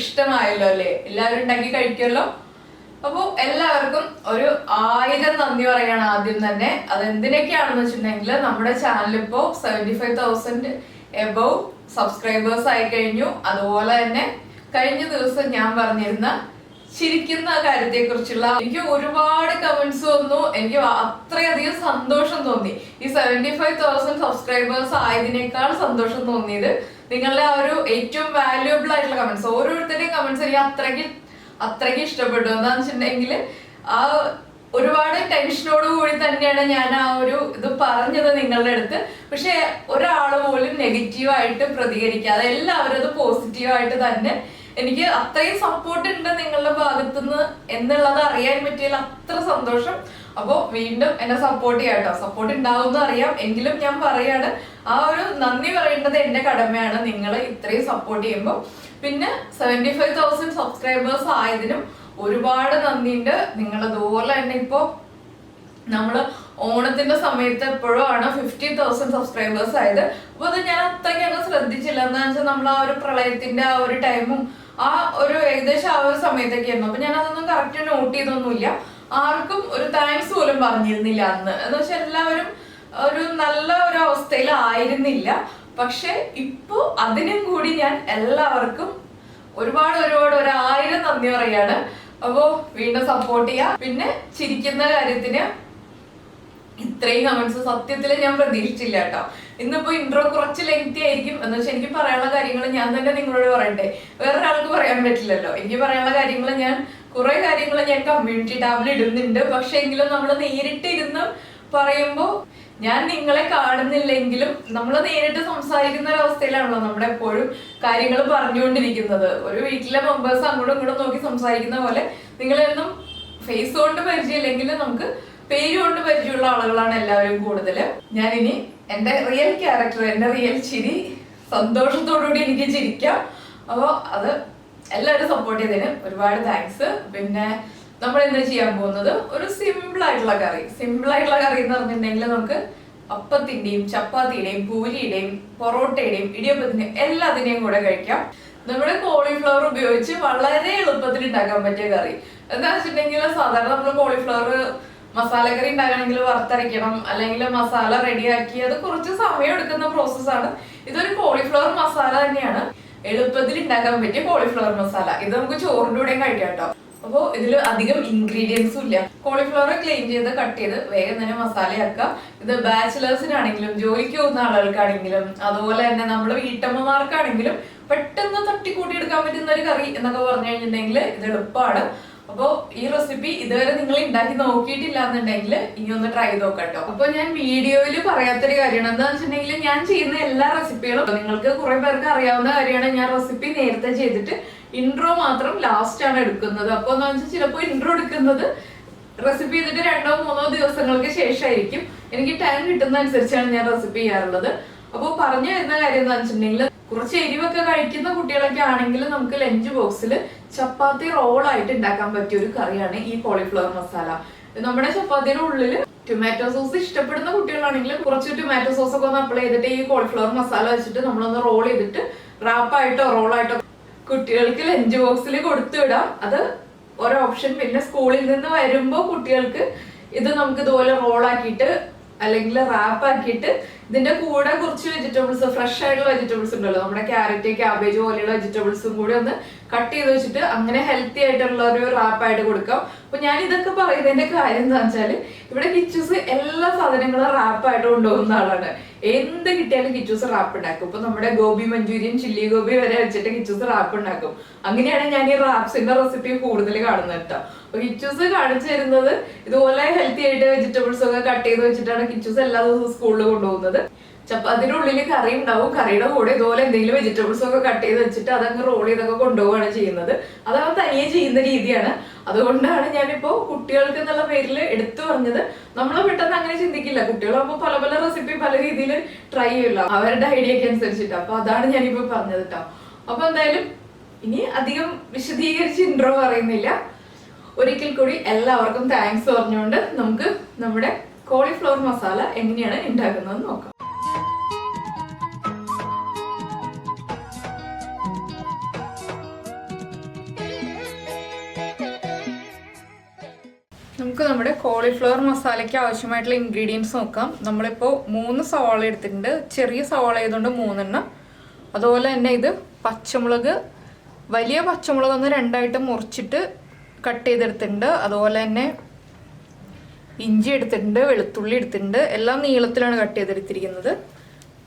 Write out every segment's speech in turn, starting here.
ഇഷ്ടമായല്ലോ അല്ലേ? എല്ലാവരും ഉണ്ടാക്കി കഴിക്കുമല്ലോ? അപ്പോൾ എല്ലാവർക്കും ഒരു ആയിരം നന്ദി പറയാണ് ആദ്യം തന്നെ. അത് എന്തിനൊക്കെയാണെന്ന് വെച്ചിട്ടുണ്ടെങ്കിൽ നമ്മുടെ ചാനൽ ഇപ്പോൾ seventy five thousand above subscribers ആയി കഴിഞ്ഞു. അതുപോലെ തന്നെ കഴിഞ്ഞ ദിവസം ഞാൻ പറഞ്ഞിരുന്ന ചിരിക്കുന്ന കാര്യത്തെ കുറിച്ചുള്ള എനിക്ക് ഒരുപാട് കമന്റ്സ് വന്നു. എനിക്ക് അത്രയധികം സന്തോഷം തോന്നി. ഈ സെവന്റി ഫൈവ് തൗസൻഡ് സബ്സ്ക്രൈബേഴ്സ് ആയതിനേക്കാൾ സന്തോഷം തോന്നിയത് നിങ്ങളുടെ ആ ഒരു ഏറ്റവും വാല്യുബിൾ ആയിട്ടുള്ള കമന്റ്സ് ഓരോരുത്തരുടെയും കമന്റ്സ് എനിക്ക് അത്രയ്ക്ക് അത്രയ്ക്ക് ഇഷ്ടപ്പെട്ടു. എന്താണെന്ന് വെച്ചിട്ടുണ്ടെങ്കിൽ ആ ഒരുപാട് ടെൻഷനോട് കൂടി തന്നെയാണ് ഞാൻ ആ ഒരു ഇത് പറഞ്ഞത് നിങ്ങളുടെ അടുത്ത്. പക്ഷെ ഒരാൾ പോലും നെഗറ്റീവായിട്ട് പ്രതികരിക്കാതെ എല്ലാവരും അത് പോസിറ്റീവായിട്ട് തന്നെ എനിക്ക് അത്രയും സപ്പോർട്ട് ഉണ്ട് നിങ്ങളുടെ ഭാഗത്തുനിന്ന് എന്നുള്ളത് അറിയാൻ പറ്റിയതിൽ അത്ര സന്തോഷം. അപ്പോൾ വീണ്ടും എന്നെ സപ്പോർട്ട് ചെയ്യാം കേട്ടോ സപ്പോർട്ട് ഉണ്ടാവുമെന്ന് അറിയാം. എങ്കിലും ഞാൻ പറയാണ് ആ ഒരു നന്ദി പറയേണ്ടത് എന്റെ കടമയാണ്. നിങ്ങൾ ഇത്രയും സപ്പോർട്ട് ചെയ്യുമ്പോൾ പിന്നെ സെവന്റി ഫൈവ് തൗസൻഡ് സബ്സ്ക്രൈബേഴ്സ് ആയതിനും ഒരുപാട് നന്ദിയുണ്ട്. നിങ്ങൾ അതുപോലെ തന്നെ ഇപ്പോ നമ്മൾ ഓണത്തിന്റെ സമയത്ത് എപ്പോഴും ആണ് ഫിഫ്റ്റി തൗസൻഡ് സബ്സ്ക്രൈബേഴ്സ് ആയത്. അപ്പൊ അത് ഞാൻ അത്രയ്ക്ക് അങ്ങ് ശ്രദ്ധിച്ചില്ല. എന്താ വെച്ചാൽ നമ്മൾ ആ ഒരു പ്രളയത്തിന്റെ ആ ഒരു ടൈമും ആ ഒരു ഏകദേശം ആ ഒരു സമയത്തൊക്കെ ആയിരുന്നു അപ്പൊ ഞാൻ അതൊന്നും കറക്റ്റ് നോട്ട് ചെയ്തൊന്നുമില്ല. ആർക്കും ഒരു താങ്ക്സ് പോലും പറഞ്ഞിരുന്നില്ല അന്ന്. എന്ന് വെച്ചാൽ എല്ലാവരും ഒരു നല്ല ഒരു അവസ്ഥയിലായിരുന്നില്ല പക്ഷെ ഇപ്പോ അതിനും കൂടി ഞാൻ എല്ലാവർക്കും ഒരുപാട് ഒരുപാട് ഒരു ആയിരം നന്ദി പറയാണ്. അപ്പോ വീണ്ടും സപ്പോർട്ട് ചെയ്യാം. പിന്നെ ചിരിക്കുന്ന കാര്യത്തിന് ഇത്രയും കമന്റ്സ് സത്യത്തിൽ ഞാൻ പ്രതീക്ഷിച്ചില്ല കേട്ടോ. ഇന്നിപ്പോ ഇൻട്രോ കുറച്ച് ലെങ്തി ആയിരിക്കും. എന്ന് വെച്ചാൽ എനിക്ക് പറയാനുള്ള കാര്യങ്ങൾ ഞാൻ തന്നെ നിങ്ങളോട് പറയണ്ടേ. വേറൊരാൾക്ക് പറയാൻ പറ്റില്ലല്ലോ. എനിക്ക് പറയാനുള്ള കാര്യങ്ങൾ ഞാൻ കുറെ കാര്യങ്ങൾ ഞാൻ കമ്മ്യൂണിറ്റി ടാബിൽ ഇടുന്നുണ്ട്. പക്ഷെ എങ്കിലും നമ്മൾ നേരിട്ട് ഇരുന്ന് പറയുമ്പോൾ ഞാൻ നിങ്ങളെ കാണുന്നില്ലെങ്കിലും നമ്മൾ നേരിട്ട് സംസാരിക്കുന്ന ഒരു അവസ്ഥയിലാണല്ലോ നമ്മുടെ എപ്പോഴും കാര്യങ്ങൾ പറഞ്ഞുകൊണ്ടിരിക്കുന്നത്. ഒരു വീട്ടിലെ മെമ്പേഴ്സ് അങ്ങോട്ടും ഇങ്ങോട്ടും നോക്കി സംസാരിക്കുന്ന പോലെ നിങ്ങളെയൊന്നും ഫേസ് കൊണ്ട് പരിചയമില്ലെങ്കിലും നമുക്ക് പേര് കൊണ്ട് പരിചയമുള്ള ആളുകളാണ് എല്ലാവരും കൂടുതൽ ഞാനിനി എന്റെ റിയൽ ക്യാരക്ടർ എന്റെ റിയൽ ചിരി സന്തോഷത്തോടുകൂടി എനിക്ക് ചിരിക്കാം. അപ്പോൾ അത് എല്ലാവരും സപ്പോർട്ട് ചെയ്തതിന് ഒരുപാട് താങ്ക്സ് പിന്നെ നമ്മൾ എന്താ ചെയ്യാൻ പോകുന്നത്? ഒരു സിമ്പിൾ ആയിട്ടുള്ള കറി. സിമ്പിൾ ആയിട്ടുള്ള കറി എന്ന് പറഞ്ഞിട്ടുണ്ടെങ്കിൽ നമുക്ക് അപ്പത്തിന്റെയും ചപ്പാത്തിയുടെയും പൂരിയുടെയും പൊറോട്ടയുടെയും ഇടിയപ്പത്തിന്റെയും എല്ലാത്തിന്റെയും കൂടെ കഴിക്കാം. നമ്മുടെ കോളിഫ്ലവർ ഉപയോഗിച്ച് വളരെ എളുപ്പത്തിൽ ഉണ്ടാക്കാൻ പറ്റിയ കറി. എന്താ വെച്ചിട്ടുണ്ടെങ്കിൽ സാധാരണ നമ്മൾ കോളിഫ്ലവർ മസാല കറി ഉണ്ടാകണമെങ്കിൽ വറുത്തരയ്ക്കണം. അല്ലെങ്കിൽ മസാല റെഡിയാക്കി അത് കുറച്ച് സമയം എടുക്കുന്ന പ്രോസസ്സാണ് ഇതൊരു കോളിഫ്ലവർ മസാല തന്നെയാണ്. എളുപ്പത്തിൽ ഉണ്ടാക്കാൻ പറ്റിയ കോളിഫ്ലവർ മസാല ഇത് നമുക്ക് ചോറിന്റെ കൂടെയും കഴിക്കാം കേട്ടോ അപ്പോൾ ഇതിൽ അധികം ഇൻഗ്രീഡിയൻസും ഇല്ല. കോളിഫ്ലവർ ക്ലീൻ ചെയ്ത് കട്ട് ചെയ്ത് വേഗം തന്നെ മസാലയാക്കുക ഇത് ബാച്ചിലേഴ്സിനാണെങ്കിലും ജോലിക്ക് പോകുന്ന ആളുകൾക്കാണെങ്കിലും അതുപോലെ തന്നെ നമ്മുടെ വീട്ടമ്മമാർക്കാണെങ്കിലും പെട്ടെന്ന് തട്ടിക്കൂട്ടി എടുക്കാൻ പറ്റുന്ന ഒരു കറി എന്നൊക്കെ പറഞ്ഞു കഴിഞ്ഞിട്ടുണ്ടെങ്കിൽ ഇത് എളുപ്പമാണ് അപ്പോൾ ഈ റെസിപ്പി ഇതുവരെ നിങ്ങൾ ഉണ്ടാക്കി നോക്കിയിട്ടില്ല എന്നുണ്ടെങ്കിൽ ഇനി ഒന്ന് ട്രൈ നോക്കട്ടോ. അപ്പൊ ഞാൻ വീഡിയോയിൽ പറയാത്തൊരു കാര്യമാണ്. എന്താണെന്ന് വെച്ചിട്ടുണ്ടെങ്കിൽ ഞാൻ ചെയ്യുന്ന എല്ലാ റെസിപ്പികളും നിങ്ങൾക്ക് കുറെ പേർക്ക് അറിയാവുന്ന കാര്യമാണ്. ഞാൻ റെസിപ്പി നേരത്തെ ചെയ്തിട്ട് ഇൻട്രോ മാത്രം ലാസ്റ്റ് ആണ് എടുക്കുന്നത്. അപ്പോൾ എന്ന് വെച്ചാൽ ചിലപ്പോൾ ഇൻട്രോ എടുക്കുന്നത് റെസിപ്പി ചെയ്തിട്ട് രണ്ടോ മൂന്നോ ദിവസങ്ങൾക്ക് ശേഷമായിരിക്കും. എനിക്ക് ടൈം കിട്ടുന്ന അനുസരിച്ചാണ് ഞാൻ റെസിപ്പി ചെയ്യാറുള്ളത്. അപ്പോൾ പറഞ്ഞു വരുന്ന കാര്യം എന്താ വെച്ചിട്ടുണ്ടെങ്കിൽ കുറച്ച് എരിവൊക്കെ കഴിക്കുന്ന കുട്ടികളൊക്കെ ആണെങ്കിൽ നമുക്ക് ലഞ്ച് ബോക്സിൽ ചപ്പാത്തി റോളായിട്ട് ഉണ്ടാക്കാൻ പറ്റിയ ഒരു കറിയാണ് ഈ കോളിഫ്ലവർ മസാല നമ്മുടെ ചപ്പാത്തിയുടെ ഉള്ളിൽ ടൊമാറ്റോ സോസ് ഇഷ്ടപ്പെടുന്ന കുട്ടികളാണെങ്കിൽ കുറച്ച് ടൊമാറ്റോ സോസ് ഒക്കെ ഒന്ന് അപ്ലൈ ചെയ്തിട്ട് ഈ കോളിഫ്ലവർ മസാല വെച്ചിട്ട് നമ്മളൊന്ന് റോൾ ചെയ്തിട്ട് റാപ്പായിട്ടോ റോളായിട്ടോ കുട്ടികൾക്ക് ലഞ്ച് ബോക്സിൽ കൊടുത്തു വിടാം അത് ഒരു ഓപ്ഷൻ പിന്നെ സ്കൂളിൽ നിന്ന് വരുമ്പോൾ കുട്ടികൾക്ക് ഇത് നമുക്ക് ഇതുപോലെ റോളാക്കിയിട്ട് അല്ലെങ്കിൽ റാപ്പ് ആക്കിയിട്ട് ഇതിന്റെ കൂടെ കുറച്ച് വെജിറ്റബിൾസ് ഫ്രഷ് ആയിട്ടുള്ള വെജിറ്റബിൾസ് ഉണ്ടല്ലോ. നമ്മുടെ ക്യാരറ്റ് ക്യാബേജ് പോലെയുള്ള വെജിറ്റബിൾസും കൂടി ഒന്ന് കട്ട് ചെയ്ത് വെച്ചിട്ട് അങ്ങനെ ഹെൽത്തി ആയിട്ടുള്ള ഒരു റാപ്പായിട്ട് കൊടുക്കാം. അപ്പൊ ഞാൻ ഇതൊക്കെ പറയുന്നതിന്റെ കാര്യം എന്താ വെച്ചാൽ ഇവിടെ കിച്ചൂസ് എല്ലാ സാധനങ്ങളും റാപ്പായിട്ട് കൊണ്ടുപോകുന്ന ആളാണ്. എന്ത് കിട്ടിയാലും കിച്ചൂസ് റാപ്പ് ഉണ്ടാക്കും. ഇപ്പൊ നമ്മുടെ ഗോബി മഞ്ചൂരിയൻ ചില്ലി ഗോബി വരെ വെച്ചിട്ട് കിച്ചൂസ് റാപ്പ് ഉണ്ടാക്കും. അങ്ങനെയാണ് ഞാൻ ഈ റാപ്സിന്റെ റെസിപ്പി കൂടുതൽ കാണുന്നത് കേട്ടോ. അപ്പൊ കിച്ചൂസ് കാണിച്ചു തരുന്നത് ഇതുപോലെ ഹെൽത്തി ആയിട്ട് വെജിറ്റബിൾസ് ഒക്കെ കട്ട് ചെയ്ത് വെച്ചിട്ടാണ് കിച്ചൂസ് എല്ലാ ദിവസവും സ്കൂളിൽ കൊണ്ടുപോകുന്നത്. ചപ്പാത്തിന്റെ ഉള്ളിൽ കറി ഉണ്ടാവും. കറിയുടെ കൂടെ ഇതുപോലെ എന്തെങ്കിലും വെജിറ്റബിൾസ് ഒക്കെ കട്ട് ചെയ്ത് വെച്ചിട്ട് അതങ്ങ് റോൾ ചെയ്തൊക്കെ കൊണ്ടുപോവുകയാണ് ചെയ്യുന്നത്. അതവൻ തനിയെ ചെയ്യുന്ന രീതിയാണ്. അതുകൊണ്ടാണ് ഞാനിപ്പോ കുട്ടികൾക്ക് എന്നുള്ള പേരിൽ എടുത്തു പറഞ്ഞത്. നമ്മൾ പെട്ടെന്ന് അങ്ങനെ ചിന്തിക്കില്ല. കുട്ടികളാകുമ്പോൾ പല പല റെസിപ്പി പല രീതിയിൽ ട്രൈ ചെയ്യില്ല. അവരുടെ ഐഡിയക്ക് അനുസരിച്ചിട്ട്. അപ്പോൾ അതാണ് ഞാനിപ്പോ പറഞ്ഞത് കേട്ടോ അപ്പൊ എന്തായാലും ഇനി അധികം വിശദീകരിച്ച് ഇൻട്രോ പറയുന്നില്ല. ഒരിക്കൽ കൂടി എല്ലാവർക്കും താങ്ക്സ് പറഞ്ഞുകൊണ്ട് നമുക്ക് നമ്മുടെ കോളിഫ്ലവർ മസാല എങ്ങനെയാണ് ഉണ്ടാക്കുന്നതെന്ന് നോക്കാം. നമ്മുടെ കോളിഫ്ലവർ മസാലയ്ക്ക് ആവശ്യമായിട്ടുള്ള ഇൻഗ്രീഡിയൻസ് നോക്കാം. നമ്മളിപ്പോൾ മൂന്ന് സവാള എടുത്തിട്ടുണ്ട്. ചെറിയ സവാള ആയതുകൊണ്ട് മൂന്നെണ്ണം. അതുപോലെ തന്നെ ഇത് പച്ചമുളക് വലിയ പച്ചമുളക് ഒന്ന് രണ്ടായിട്ട് മുറിച്ചിട്ട് കട്ട് ചെയ്തെടുത്തിട്ടുണ്ട്. അതുപോലെ തന്നെ ഇഞ്ചി എടുത്തിട്ടുണ്ട് വെളുത്തുള്ളി എടുത്തിട്ടുണ്ട്. എല്ലാം നീളത്തിലാണ് കട്ട് ചെയ്തെടുത്തിരിക്കുന്നത്.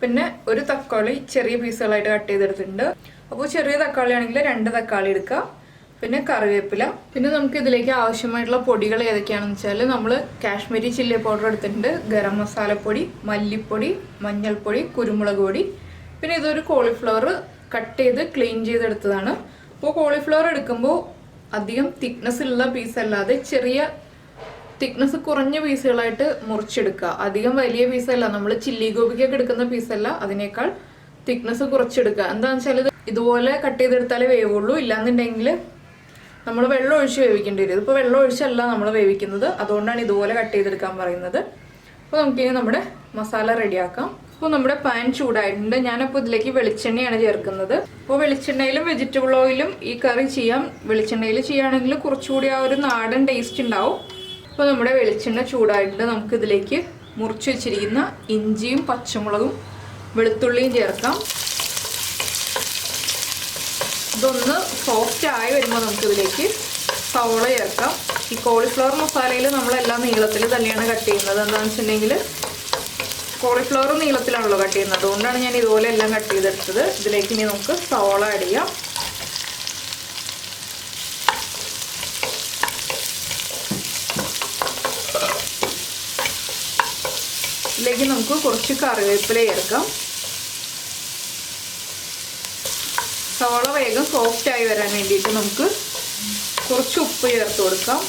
പിന്നെ ഒരു തക്കാളി ചെറിയ പീസുകളായിട്ട് കട്ട് ചെയ്തെടുത്തിട്ടുണ്ട്. അപ്പോൾ ചെറിയ തക്കാളി ആണെങ്കിൽ രണ്ട് തക്കാളി എടുക്കുക പിന്നെ കറിവേപ്പില. പിന്നെ നമുക്ക് ഇതിലേക്ക് ആവശ്യമായിട്ടുള്ള പൊടികൾ ഏതൊക്കെയാണെന്ന് വെച്ചാൽ നമ്മൾ കാശ്മീരി ചില്ലി പൗഡർ എടുത്തിട്ടുണ്ട്. ഗരം മസാലപ്പൊടി മല്ലിപ്പൊടി മഞ്ഞൾപ്പൊടി കുരുമുളക് പൊടി. പിന്നെ ഇതൊരു കോളിഫ്ലവർ കട്ട് ചെയ്ത് ക്ലീൻ ചെയ്തെടുത്തതാണ്. അപ്പോൾ കോളിഫ്ലവർ എടുക്കുമ്പോൾ അധികം തിക്നെസ് ഉള്ള പീസ് അല്ലാതെ ചെറിയ തിക്നെസ് കുറഞ്ഞ പീസുകളായിട്ട് മുറിച്ചെടുക്കുക. അധികം വലിയ പീസല്ല നമ്മൾ ചില്ലി ഗോപിക്കൊക്കെ എടുക്കുന്ന പീസല്ല അതിനേക്കാൾ തിക്നെസ് കുറച്ചെടുക്കുക. എന്താണെന്ന് വെച്ചാൽ ഇതുപോലെ കട്ട് ചെയ്തെടുത്താലേ വേവുള്ളൂ. ഇല്ലാന്നുണ്ടെങ്കിൽ നമ്മൾ വെള്ളം ഒഴിച്ച് വേവിക്കേണ്ടി വരും. ഇതിപ്പോൾ വെള്ളം ഒഴിച്ചല്ല നമ്മൾ വേവിക്കുന്നത്. അതുകൊണ്ടാണ് ഇതുപോലെ കട്ട് ചെയ്തെടുക്കാൻ പറയുന്നത്. അപ്പോൾ നമുക്കിനി നമ്മുടെ മസാല റെഡിയാക്കാം. അപ്പോൾ നമ്മുടെ പാൻ ചൂടായിട്ടുണ്ട്. ഞാനപ്പോൾ ഇതിലേക്ക് വെളിച്ചെണ്ണയാണ് ചേർക്കുന്നത്. അപ്പോൾ വെളിച്ചെണ്ണയിലും വെജിറ്റബിൾ ഓയിലും ഈ കറി ചെയ്യാം. വെളിച്ചെണ്ണയിൽ ചെയ്യുകയാണെങ്കിൽ കുറച്ചുകൂടി ആ ഒരു നാടൻ ടേസ്റ്റ് ഉണ്ടാവും. അപ്പോൾ നമ്മുടെ വെളിച്ചെണ്ണ ചൂടായിട്ടുണ്ട്. നമുക്ക് ഇതിലേക്ക് മുറിച്ച് വെച്ചിരിക്കുന്ന ഇഞ്ചിയും പച്ചമുളകും വെളുത്തുള്ളിയും ചേർക്കാം. ഇതൊന്ന് സോഫ്റ്റ് ആയി വരുമ്പോൾ നമുക്കിതിലേക്ക് സവോള ചേർക്കാം. ഈ കോളിഫ്ലവർ മസാലയിൽ നമ്മളെല്ലാം നീളത്തിൽ തന്നെയാണ് കട്ട് ചെയ്യുന്നത്. എന്താണെന്ന് വെച്ചിട്ടുണ്ടെങ്കിൽ കോളിഫ്ലവർ നീളത്തിലാണല്ലോ കട്ട് ചെയ്യുന്നത്. അതുകൊണ്ടാണ് ഞാൻ ഇതുപോലെ എല്ലാം കട്ട് ചെയ്തെടുത്തത്. ഇതിലേക്ക് ഇനി നമുക്ക് സവോള ആഡ് ചെയ്യാം. ഇതിലേക്ക് നമുക്ക് കുറച്ച് കറിവേപ്പില ചേർക്കാം. സവാള വേഗം സോഫ്റ്റ് ആയി വരാൻ വേണ്ടിയിട്ട് നമുക്ക് കുറച്ച് ഉപ്പ് ചേർത്ത് കൊടുക്കാം.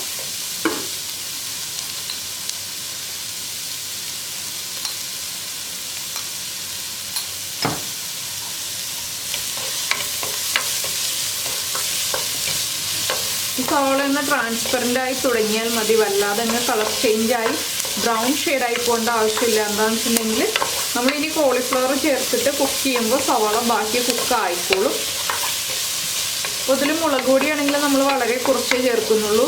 ഈ സവാള ഒന്ന് ട്രാൻസ്പെറന്റ് ആയി തുടങ്ങിയാൽ മതി. വല്ലാതെ തന്നെ കളർ ചേഞ്ച് ആയി ബ്രൗൺ ഷെയ്ഡായി പോകേണ്ട ആവശ്യമില്ല എന്താണെന്ന് വെച്ചിട്ടുണ്ടെങ്കിൽ നമ്മളിനി കോളിഫ്ലവർ ചേർത്തിട്ട് കുക്ക് ചെയ്യുമ്പോൾ സവാള ബാക്കി കുക്ക് ആയിക്കോളും. അപ്പോൾ ഇതിൽ മുളക് പൊടിയാണെങ്കിൽ നമ്മൾ വളരെ കുറച്ചേ ചേർക്കുന്നുള്ളൂ.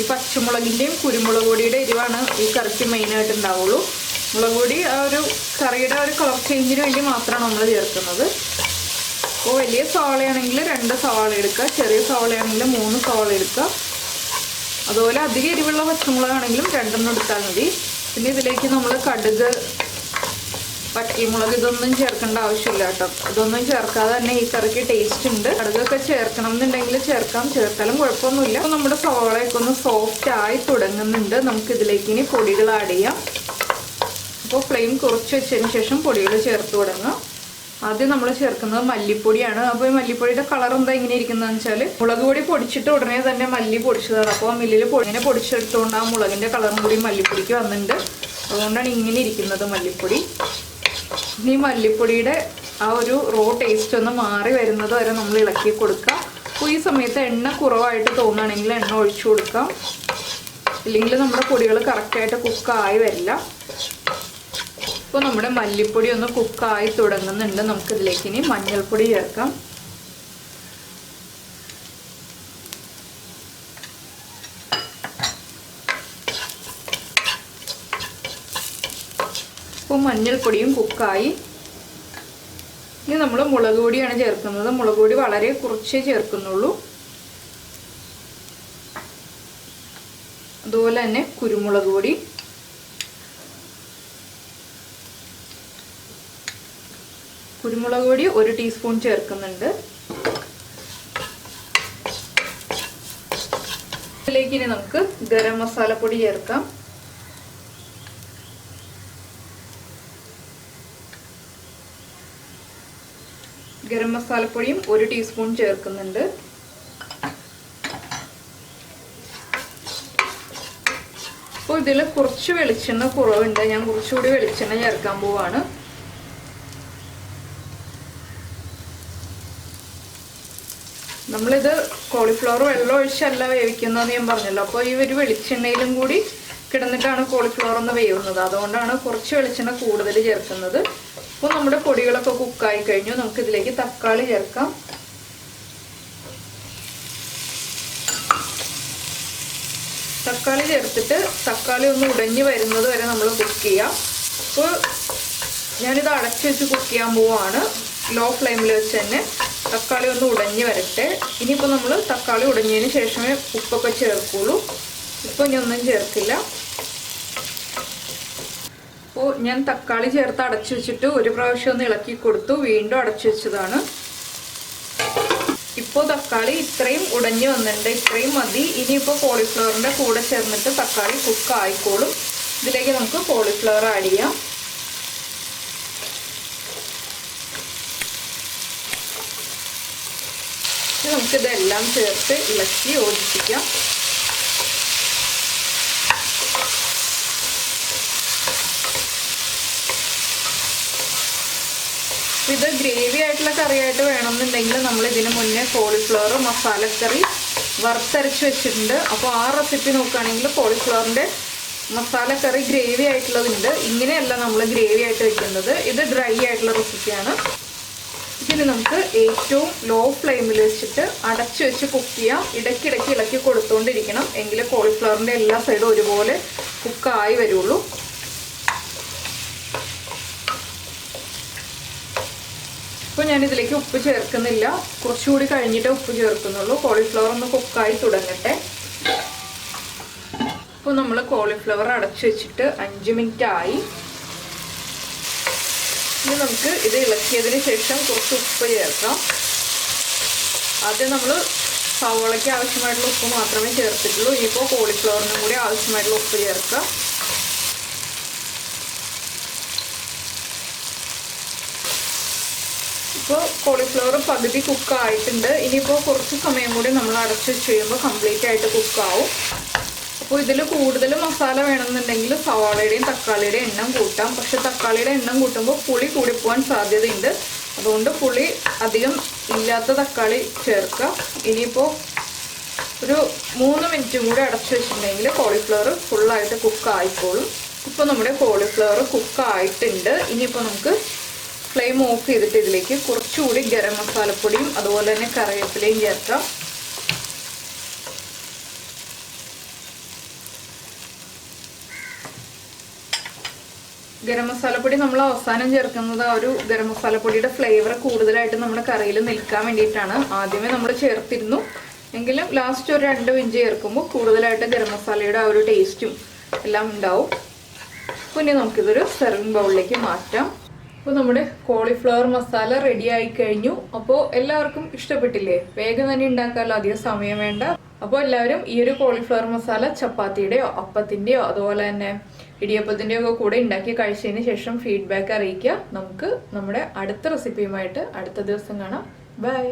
ഈ പച്ചമുളകിന്റെയും കുരുമുളക് പൊടിയുടെ എരിവാണ് ഈ കറിക്ക് മെയിനായിട്ട് ഉണ്ടാവുള്ളൂ. മുളക് പൊടി ആ ഒരു കറിയുടെ ഒരു കളർ ചേഞ്ചിന് വേണ്ടി മാത്രമാണ് നമ്മൾ ചേർക്കുന്നത്. അപ്പോൾ വലിയ സവാളയാണെങ്കിൽ രണ്ട് സവാള എടുക്കുക. ചെറിയ സവാളയാണെങ്കിൽ മൂന്ന് സവാള എടുക്കുക. അതുപോലെ അധികം എരിവുള്ള പച്ചമുളകാണെങ്കിലും രണ്ടെണ്ണം എടുത്താൽ മതി. പിന്നെ ഇതിലേക്ക് നമ്മൾ കടുക് പട്ടിമുളക് ഇതൊന്നും ചേർക്കേണ്ട ആവശ്യമില്ല കേട്ടോ. ഇതൊന്നും ചേർക്കാതെ തന്നെ ഈ കറിക്ക് ടേസ്റ്റ് ഉണ്ട്. കടുകൊക്കെ ചേർക്കണം എന്നുണ്ടെങ്കിൽ ചേർക്കാം. ചേർത്താലും കുഴപ്പമൊന്നുമില്ല. അപ്പോൾ നമ്മുടെ സവാളയൊക്കെ ഒന്ന് സോഫ്റ്റ് ആയി തുടങ്ങുന്നുണ്ട്. നമുക്ക് ഇതിലേക്ക് ഇനി പൊടികൾ ആഡ് ചെയ്യാം. അപ്പോൾ ഫ്ലെയിം കുറച്ച് വെച്ചതിന് ശേഷം പൊടികൾ ചേർത്ത് തുടങ്ങാം. ആദ്യം നമ്മൾ ചേർക്കുന്നത് മല്ലിപ്പൊടിയാണ്. അപ്പോൾ ഈ മല്ലിപ്പൊടിയുടെ കളർ എന്താ ഇങ്ങനെ ഇരിക്കുന്നതെന്ന് വെച്ചാൽ മുളക് പൊടി പൊടിച്ചിട്ട് ഉടനെ തന്നെ മല്ലി പൊടിച്ചതാണ്. അപ്പോൾ മില്ലിൽ ഇങ്ങനെ പൊടിച്ചെടുത്തുകൊണ്ട് ആ മുളകിന്റെ കളറും കൂടി മല്ലിപ്പൊടിക്ക് വന്നിട്ടുണ്ട്. അതുകൊണ്ടാണ് ഇങ്ങനെ ഇരിക്കുന്നത് മല്ലിപ്പൊടി. ഇനി മല്ലിപ്പൊടിയുടെ ആ ഒരു റോ ടേസ്റ്റ് ഒന്ന് മാറി വരുന്നത് വരെ നമ്മൾ ഇളക്കി കൊടുക്കാം. അപ്പോൾ ഈ സമയത്ത് എണ്ണ കുറവായിട്ട് തോന്നുകയാണെങ്കിൽ എണ്ണ ഒഴിച്ചു കൊടുക്കാം. ഇല്ലെങ്കിൽ നമ്മുടെ പൊടികൾ കറക്റ്റായിട്ട് കുക്കായി വരില്ല. ഇപ്പോൾ നമ്മുടെ മല്ലിപ്പൊടി ഒന്ന് കുക്കായി തുടങ്ങുന്നുണ്ട്. നമുക്കിതിലേക്ക് ഇനി മഞ്ഞൾപ്പൊടി ചേർക്കാം. ഇപ്പോൾ മഞ്ഞൾപ്പൊടിയും കുക്കായി. ഇനി നമ്മൾ മുളക് പൊടിയാണ് ചേർക്കുന്നത്. മുളക് പൊടി വളരെ കുറച്ചേ ചേർക്കുന്നുള്ളൂ. അതുപോലെ തന്നെ കുരുമുളക് പൊടി. കുരുമുളക് പൊടി ഒരു ടീസ്പൂൺ ചേർക്കുന്നുണ്ട്. ഇതിലേക്ക് ഇനി നമുക്ക് ഗരം മസാലപ്പൊടി ചേർക്കാം. ഗരം മസാലപ്പൊടിയും ഒരു ടീസ്പൂൺ ചേർക്കുന്നുണ്ട്. അപ്പോൾ ഇതിൽ കുറച്ച് വെളിച്ചെണ്ണ കുറവുണ്ട്. ഞാൻ കുറച്ചുകൂടി വെളിച്ചെണ്ണ ചേർക്കാൻ പോവാണ്. നമ്മളിത് കോളിഫ്ലവർ വെള്ളം ഒഴിച്ചല്ല വേവിക്കുന്നതെന്ന് ഞാൻ പറഞ്ഞല്ലോ. അപ്പോൾ ഈ ഒരു വെളിച്ചെണ്ണയിലും കൂടി കിടന്നിട്ടാണ് കോളിഫ്ലവർ ഒന്ന് വേവുന്നത്. അതുകൊണ്ടാണ് കുറച്ച് വെളിച്ചെണ്ണ കൂടുതൽ ചേർക്കുന്നത്. അപ്പോൾ നമ്മുടെ പൊടികളൊക്കെ കുക്കായി കഴിഞ്ഞു. നമുക്ക് ഇതിലേക്ക് തക്കാളി ചേർക്കാം. തക്കാളി ചേർത്തിട്ട് തക്കാളി ഒന്ന് ഉടഞ്ഞു വരുന്നത് വരെ നമ്മൾ കുക്ക് ചെയ്യാം. അപ്പോൾ ഞാനിത് അടച്ചു വെച്ച് കുക്ക് ചെയ്യാൻ പോവാണ്. ലോ ഫ്ലെയിമിൽ വെച്ച് തന്നെ തക്കാളി ഒന്ന് ഉടഞ്ഞു വരട്ടെ. ഇനിയിപ്പോൾ നമ്മൾ തക്കാളി ഉടഞ്ഞതിന് ശേഷമേ ഉപ്പൊക്കെ ചേർക്കുള്ളൂ. ഉപ്പ് ഇനി ഒന്നും ചേർക്കില്ല അപ്പോൾ ഞാൻ തക്കാളി ചേർത്ത് അടച്ചു വെച്ചിട്ട് ഒരു പ്രാവശ്യം ഒന്ന് ഇളക്കി കൊടുത്തു. വീണ്ടും അടച്ചു വെച്ചതാണ്. ഇപ്പോൾ തക്കാളി ഇത്രയും ഉടഞ്ഞു വന്നിട്ടുണ്ട്. ഇത്രയും മതി. ഇനിയിപ്പോൾ കോളിഫ്ലവറിന്റെ കൂടെ ചേർന്നിട്ട് തക്കാളി കുക്ക് ആയിക്കോളും. ഇതിലേക്ക് നമുക്ക് കോളിഫ്ലവർ ആഡ് ചെയ്യാം. നമുക്കിതെല്ലാം ചേർത്ത് ഇളക്കി യോജിപ്പിക്കാം. ഇത് ഗ്രേവി ആയിട്ടുള്ള കറിയായിട്ട് വേണമെന്നുണ്ടെങ്കിൽ നമ്മൾ ഇതിന് മുന്നേ കോളിഫ്ലവർ മസാലക്കറി വറുത്തരച്ച് വെച്ചിട്ടുണ്ട്. അപ്പോൾ ആ റെസിപ്പി നോക്കുകയാണെങ്കിൽ കോളിഫ്ലവറിന്റെ മസാലക്കറി ഗ്രേവി ആയിട്ടുള്ളതുണ്ട് ഇങ്ങനെയല്ല നമ്മൾ ഗ്രേവി ആയിട്ട് വെക്കുന്നത്. ഇത് ഡ്രൈ ആയിട്ടുള്ള റെസിപ്പിയാണ് ഇതിന് നമുക്ക് ഏറ്റവും ലോ ഫ്ലെയിമിൽ വെച്ചിട്ട് അടച്ച് വെച്ച് കുക്ക് ചെയ്യാം. ഇടയ്ക്കിടയ്ക്ക് ഇളക്കി കൊടുത്തുകൊണ്ടിരിക്കണം എങ്കിൽ കോളിഫ്ലവറിന്റെ എല്ലാ സൈഡും ഒരുപോലെ കുക്കായി വരുള്ളൂ. ഇപ്പോൾ ഞാൻ ഇതിലേക്ക് ഉപ്പ് ചേർക്കുന്നില്ല. കുറച്ചുകൂടി കഴിഞ്ഞിട്ടേ ഉപ്പ് ചേർക്കുന്നുള്ളൂ. കോളിഫ്ലവർ ഒന്ന് കുക്കായി തുടങ്ങട്ടെ. ഇപ്പോൾ നമ്മൾ കോളിഫ്ലവർ അടച്ചു വെച്ചിട്ട് അഞ്ച് മിനിറ്റ് ആയി. ഇനി നമുക്ക് ഇത് ഇളക്കിയതിന് ശേഷം കുറച്ച് ഉപ്പ് ചേർക്കാം. ആദ്യം നമ്മൾ സവോളയ്ക്ക് ആവശ്യമായിട്ടുള്ള ഉപ്പ് മാത്രമേ ചേർത്തിട്ടുള്ളൂ. ഇനിയിപ്പോൾ കോളിഫ്ലവറിനും കൂടി ആവശ്യമായിട്ടുള്ള ഉപ്പ് ചേർക്കാം. ഇപ്പോൾ കോളിഫ്ലവർ പകുതി കുക്കായിട്ടുണ്ട് ഇനിയിപ്പോൾ കുറച്ച് സമയം കൂടി നമ്മൾ അടച്ച് വെച്ച് കഴിയുമ്പോൾ കംപ്ലീറ്റ് ആയിട്ട് കുക്കാവും അപ്പോൾ ഇതിൽ കൂടുതൽ മസാല വേണമെന്നുണ്ടെങ്കിൽ സവാളയുടെയും തക്കാളിയുടെയും എണ്ണം കൂട്ടാം. പക്ഷെ തക്കാളിയുടെ എണ്ണം കൂട്ടുമ്പോൾ പുളി കൂടിപ്പോവാൻ സാധ്യതയുണ്ട്. അതുകൊണ്ട് പുളി അധികം ഇല്ലാത്ത തക്കാളി ചേർക്കുക. ഇനിയിപ്പോൾ ഒരു മൂന്ന് മിനിറ്റും കൂടി അടച്ച് വെച്ചിട്ടുണ്ടെങ്കിൽ കോളിഫ്ലവർ ഫുള്ളായിട്ട് കുക്ക് ആയിക്കോളും. ഇപ്പോൾ നമ്മുടെ കോളിഫ്ലവർ കുക്ക് ആയിട്ടുണ്ട്. ഇനിയിപ്പോൾ നമുക്ക് ഫ്ലെയിം ഓഫ് ചെയ്തിട്ട് ഇതിലേക്ക് കുറച്ചുകൂടി ഗരം മസാലപ്പൊടിയും അതുപോലെ തന്നെ കറിവേപ്പിലയും ചേർക്കാം. ഗരം മസാലപ്പൊടി നമ്മൾ അവസാനം ചേർക്കുന്നത് ആ ഒരു ഗരം മസാലപ്പൊടിയുടെ ഫ്ലേവർ കൂടുതലായിട്ട് നമ്മുടെ കറിയിൽ നിൽക്കാൻ വേണ്ടിയിട്ടാണ്. ആദ്യമേ നമ്മൾ ചേർത്തിരുന്നു. എങ്കിലും ലാസ്റ്റ് ഒരു രണ്ട് ഇഞ്ച് ചേർക്കുമ്പോൾ കൂടുതലായിട്ട് ഗരം മസാലയുടെ ആ ഒരു ടേസ്റ്റും എല്ലാം ഉണ്ടാവും. പിന്നെ നമുക്കിതൊരു സെർവിങ് ബൗളിലേക്ക് മാറ്റാം. അപ്പോൾ നമ്മുടെ കോളിഫ്ലവർ മസാല റെഡി ആയി കഴിഞ്ഞു. അപ്പോൾ എല്ലാവർക്കും ഇഷ്ടപ്പെട്ടില്ലേ? വേഗം തന്നെ ഉണ്ടാക്കാമല്ലോ അധികം സമയം വേണ്ട. അപ്പോൾ എല്ലാവരും ഈ ഒരു കോളിഫ്ലവർ മസാല ചപ്പാത്തിയുടെയോ അപ്പത്തിന്റെയോ അതുപോലെ തന്നെ ഇടിയപ്പത്തിന്റെയൊക്കെ കൂടെ ഉണ്ടാക്കി കഴിച്ചതിന് ശേഷം ഫീഡ്ബാക്ക് അറിയിക്കുക. നമുക്ക് നമ്മുടെ അടുത്ത റെസിപ്പിയുമായിട്ട് അടുത്ത ദിവസം കാണാം. ബൈ